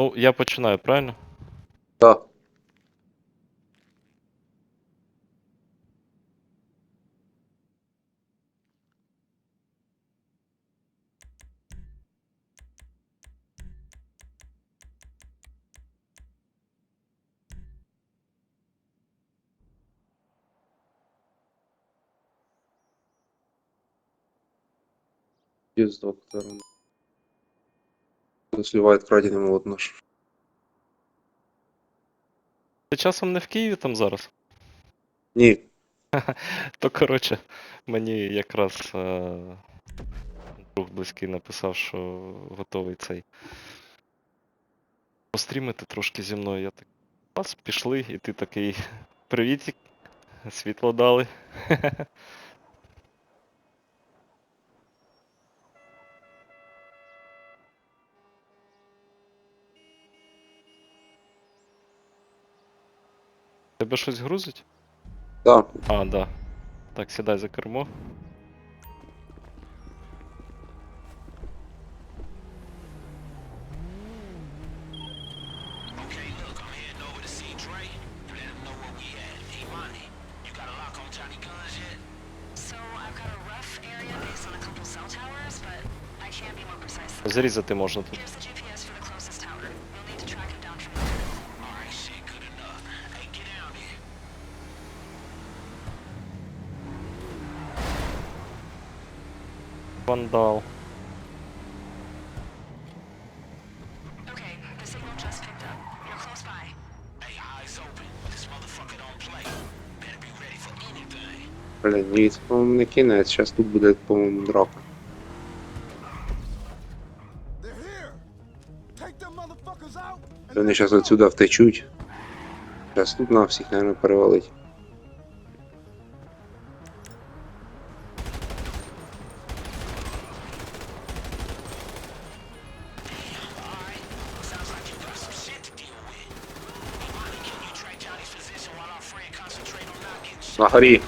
Ну, я починаю, правильно? Так. Без доктора. Сливает краденый молот наш. Ти часом не в Києві там зараз? Ні, То коротше, мені якраз е- друг близький написав, що готовий цей. Пострімити трошки зі мною. Я так. Пас, пішли, і ти такий. Привітик, світло дали. Тебе щось грузить? так. А, да. Так, сідай за кермо. Okay, look, I'm anything. Блін, ні, це, по-моєму, не кінець. Зараз тут буде, по-моєму, драка. They're here. Take them motherfuckers out. and Вони зараз отсюда втечуть. Зараз тут на всіх, наверное, перевалить. На горі.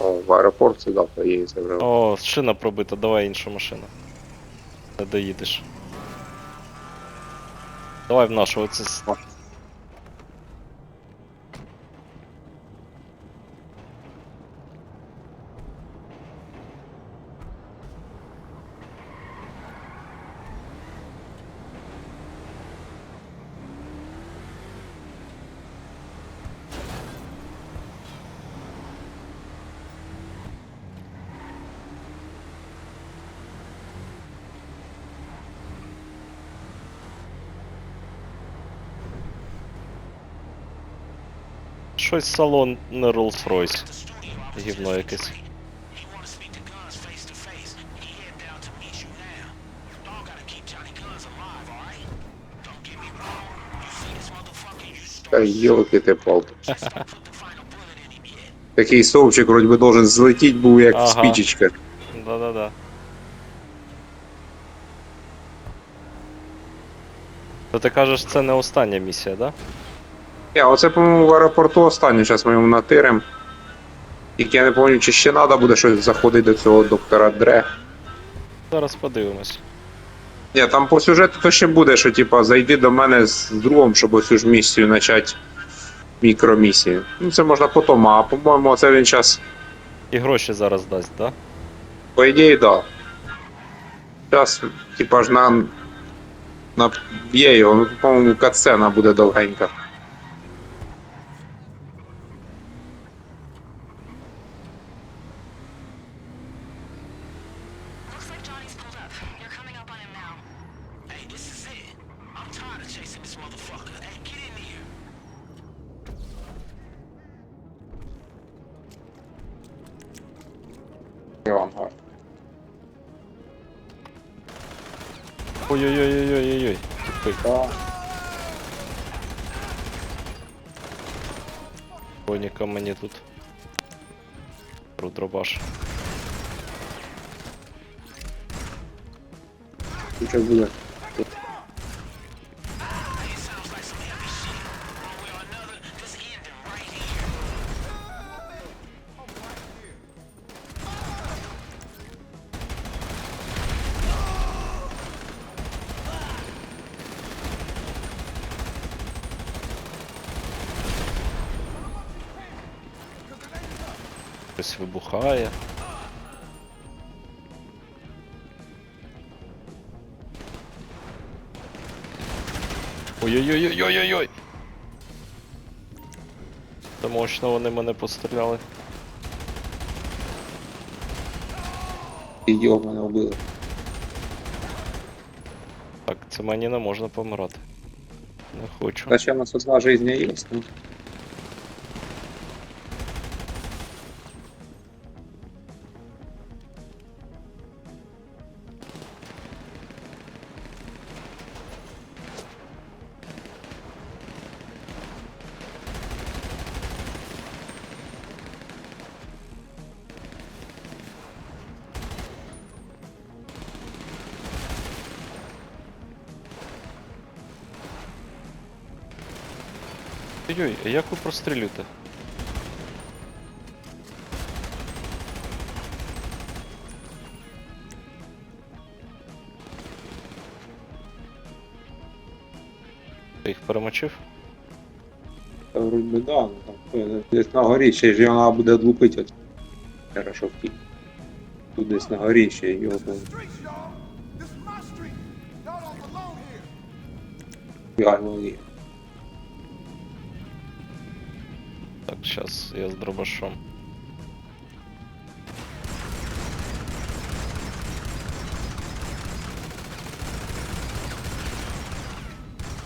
О, в аеропорт сюди поїзд забрав. О, шина пробита, давай іншу машину. Не доїдеш. Давай в нашу, оце. с- Щось салон не Rolls-Royce. The studio opposite Гівно якесь. He wanna speak to Guns face to face. He head down to meet you now. Y'all gotta keep Johnny Guns alive, alright? Don't get me wrong. You see this motherfucker, you Та start йолки ти палки. just don't put the final bullet in him yet. Такий стовпчик вроді би должен злетіть був як Ага. спічечка. Да-да-да. То ти кажеш, це не остання місія, да? Ні, оце, по-моєму, в аеропорту останнє, зараз ми йому натирим. Тільки я не пам'ятаю, чи ще треба буде щось заходити до цього доктора Дре. Зараз подивимось. Ні, там по сюжету то ще буде, що типа зайди до мене з другом, щоб оцю ж місію почати мікромісію. Ну це можна потім, а по-моєму, це він зараз, І гроші зараз дасть, да? по ідеї, да. Зараз типа ж на. на б'є його, ну, по-моєму, катсцена буде довгенька. Ой-ой-ой-ой-ой-ой. Тупий. Коніка мені тут. Рудробаш. Що буде? Щось вибухає. Ой-ой-ой-ой-ой-ой! Та мощно вони мене постріляли. Його мене вбили. Так, це мені не можна помирати. Не хочу. Та ще у нас одна жизнь є. Ой-ой, а як ви прострілюєте? Ти їх перемочив? Та вроді да, ну там е, десь на горі, ще ж вона буде лупити. от. Хорошо втік. Тут десь на горі ще його там Streets, y'all. This is my street. Y'all don't belong here. реально зараз я з дробашом.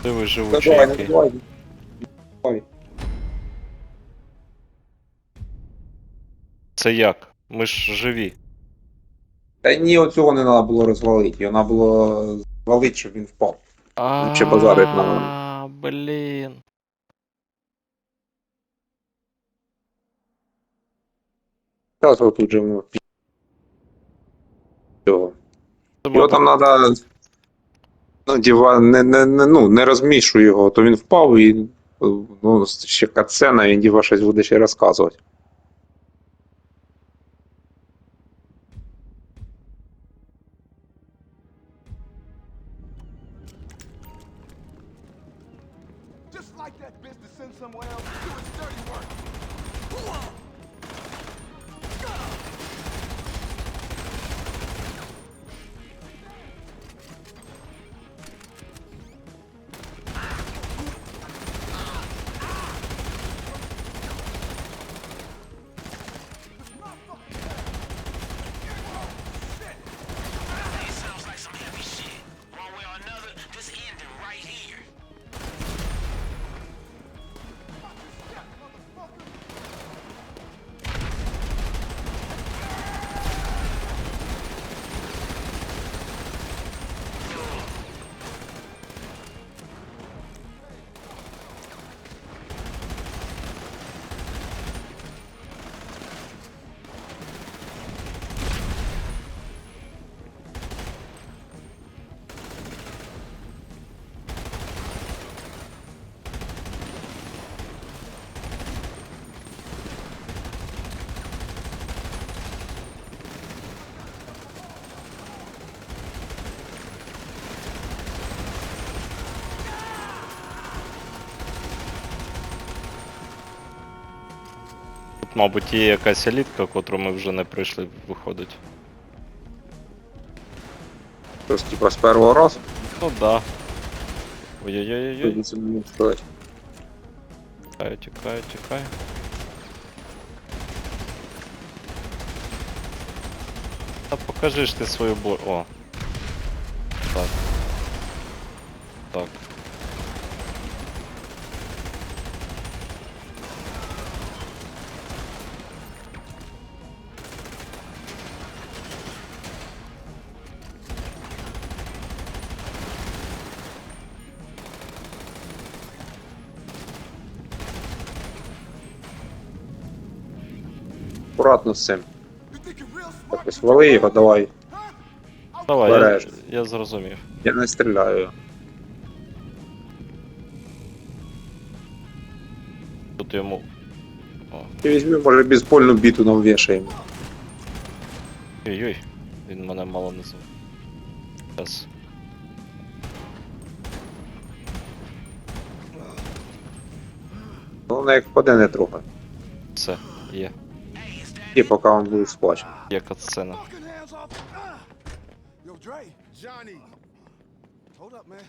Ви Та живучий давай, давай. Давай. Це як? Ми ж живі. Та ні, оцього не треба було розвалити. Його треба було звалити, щоб він впав. Лучше базарить на- А, блін. Же воно пі- Його там треба. Ну, діва, не, не, не, ну, не розмішуй його, то він впав і ну, ще катсцена, і діва щось буде ще розказувати. Тут, мабуть, є якась елітка, котру ми вже не прийшли, виходить. Просто типа з першого разу. Ну да. Ой-ой-ой-ой. Тоді це мені сказати. Тікаю, тікаю, тікаю. Та покажи ж ти свою бо... О. Так. Так. Акуратно з цим. You think you're real smart? Так ось вали його, давай. Давай, я, Береш. я зрозумів. Я не стріляю. Тут йому. Ти візьми, може, бейсбольну біту нам вішаємо. Ой-ой, він мене мало не звав. Зараз. Головне, як впаде, не трогай. Все, є. І поки він буде сплачений. Є катсцена. fucking hands off. Ah. Yo, Dre. Johnny, Hold up, man.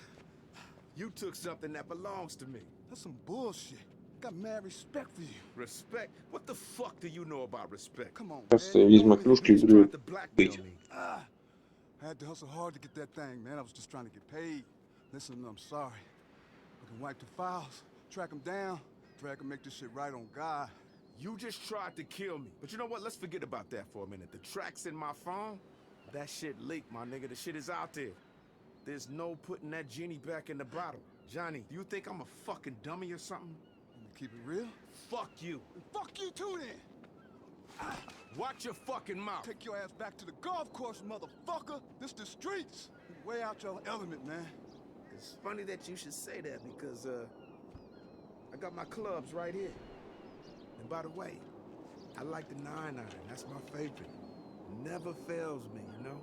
you took something that belongs to me. That's some bullshit. Got mad respect for you. Respect? What the fuck do you know about respect? Come on, Просто man. візьме You know клюшки і You буде. tried to blackmail Bitch. me. Ah, I had to hustle hard to get that thing, man. I was just trying to get paid. Listen, I'm sorry. I can wipe the files, track them down, drag and make this shit right on God. You just tried to kill me. But you know what? Let's forget about that for a minute. The tracks in my phone, that shit leaked, my nigga. The shit is out there. There's no putting that genie back in the bottle. Johnny, do you think I'm a fucking dummy or something? Keep it real? Fuck you. Fuck you too, then. Watch your fucking mouth. Take your ass back to the golf course, motherfucker. This the streets. Way out your element, man. It's funny that you should say that because uh I got my clubs right here. And by the way, I like the nine iron. That's my favorite. Never fails me, you know?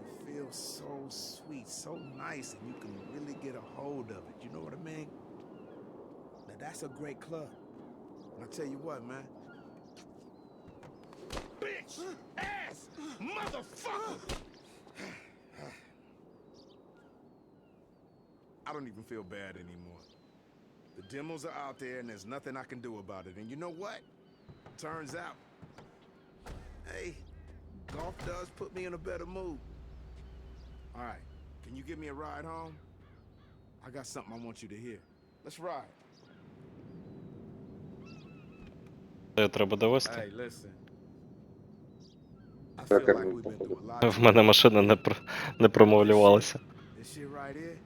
It feels so sweet, so nice, and you can really get a hold of it. You know what I mean? Now that's a great club. And I tell you what, man. Bitch! Ass! Motherfucker! I don't even feel bad anymore. The demos are out there and there's nothing I can do about it. And you know what? Turns out, hey, golf does put me in a better mood. All right, can you give me a ride home? I got something I want you to hear. Let's ride. Це треба довести. Hey, listen. I Так, feel like Армен, we've been походу. through a lot. В мене машина не, про... не промовлювалася. This shit right here.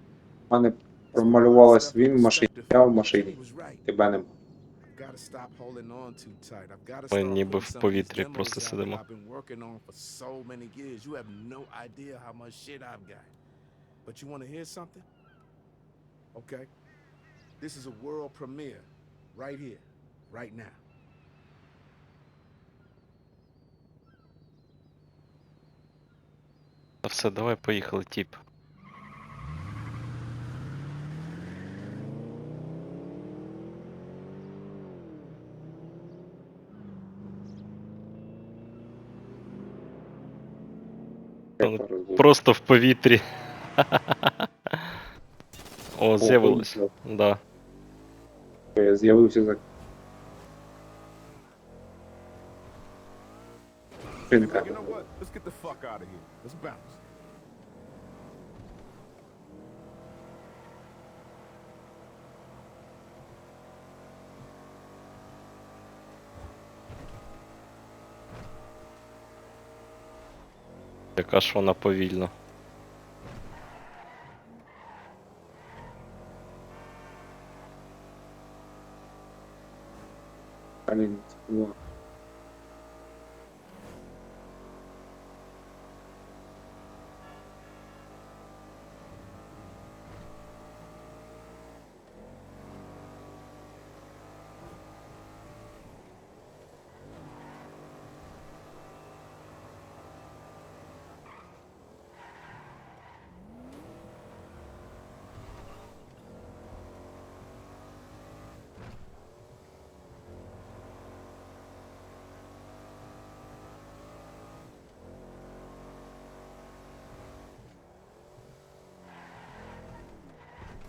У мене Промалювалась він в машині, я в машині. Тебе нема. Ми ніби в повітрі просто сидимо. But you want to hear something? Okay. This is a world premiere right here, right now. Все, давай поїхали, тіп. Просто в повітрі. О, з'явилось. О, Да. Я з'явився за. Фінка. You know what? Let's get the fuck out of here. Let's bounce. Яка ж вона повільна. Блін,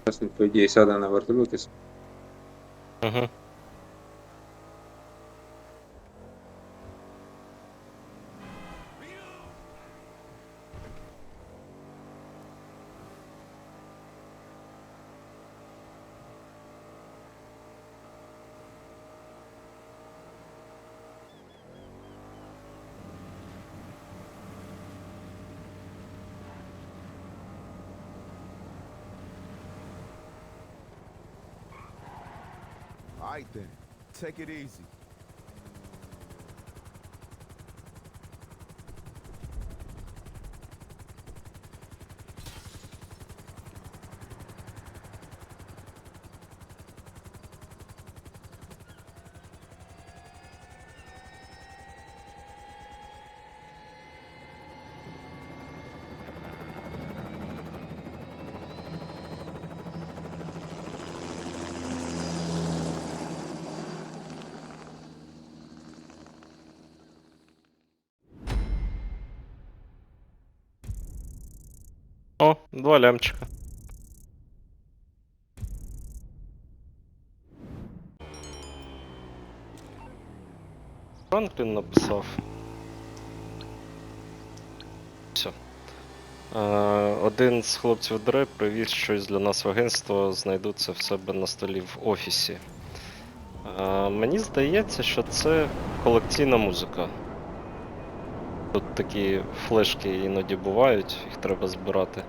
Teraz po idei siada na wartulku, to jest Mhm. Right then, take it easy. Два лямчика. Франклін написав. Все. Е, один з хлопців Дре привіз щось для нас в агентство, знайду в себе на столі в офісі. Е, мені здається, що це колекційна музика. Тут такі флешки іноді бувають, їх треба збирати.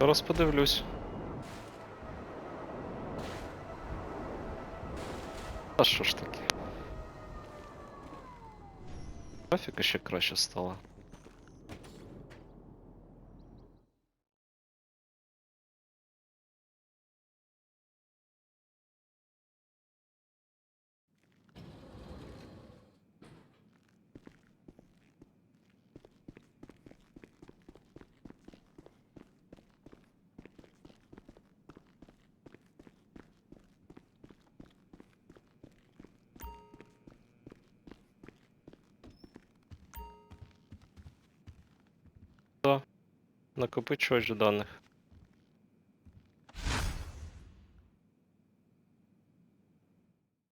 Зараз подивлюсь. А що ж таке? Графіка ще краще стала. Накопичувач даних.